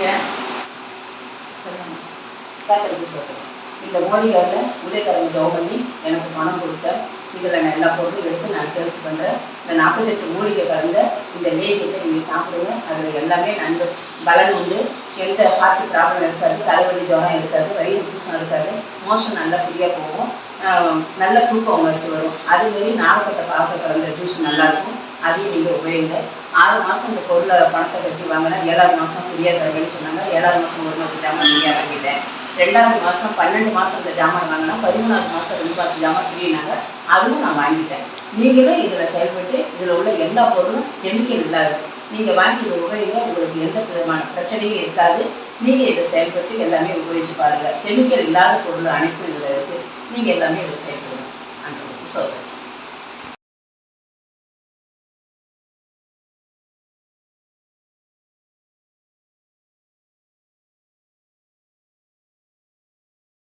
நீங்கள் சொல்லுங்க. சொல்கிறேன் இந்த மோதிகாரில் உதயக்காரங்க ஜோம் பண்ணி எனக்கு பணம் கொடுத்த இதில் நான் எல்லா பொருளும் எடுத்து நான் சேல்ஸ் பண்ணுறேன் இந்த நாற்பத்தெட்டு மூலிகை கலந்த இந்த லேகியத்தை நீங்கள் சாப்பிடுங்க. அதில் எல்லாமே நன்கு பலன் உண்டு. எந்த ஹார்ட் ப்ராப்ளம் இருக்காது தலைவலி ஜுரம் இருக்காது வயிறு பூசம் இருக்காது. மோஷன் நல்லா ஃப்ரீயாக போகும். நல்ல தூக்கம் வச்சு வரும். அதுமாரி நாகப்பட்ட பாகத்தை கலந்த ஜூஸ் நல்லாயிருக்கும் அதையும் நீங்கள் உபயோகிங்க. ஆறு மாதம் இந்த பொருளை பணத்தை கட்டி வாங்கினா ஏழாவது மாதம் ஃப்ரீயாக தருவேன்னு சொன்னாங்க. ஏழாவது மாதம் ஒரு நூறு ஜாமான் ஃப்ரீயாக வாங்கிட்டேன். ரெண்டாவது மாதம் பன்னெண்டு மாதம் இந்த ஜாமான் வாங்கினா பதிமூணாவது மாதம் ரெண்டு பத்து ஜாமான் ஃப்ரீனாங்க அதுவும் நான் வாங்கிட்டேன். நீங்களும் இதில் செயல்பட்டு இதில் உள்ள எல்லா பொருளும் கெமிக்கல் இல்லாது நீங்கள் வாங்கி இதை உபயோகிங்க. உங்களுக்கு எந்த விதமான பிரச்சனையும் இருக்காது. நீங்கள் இதை செயல்பட்டு எல்லாமே உபயோகிச்சு பாருங்கள் கெமிக்கல் இல்லாத பொருள் அனைத்தும் இதில் இருக்குது நீங்கள் எல்லாமே இதில் செயல்படுங்க. அந்த சொல்கிறேன்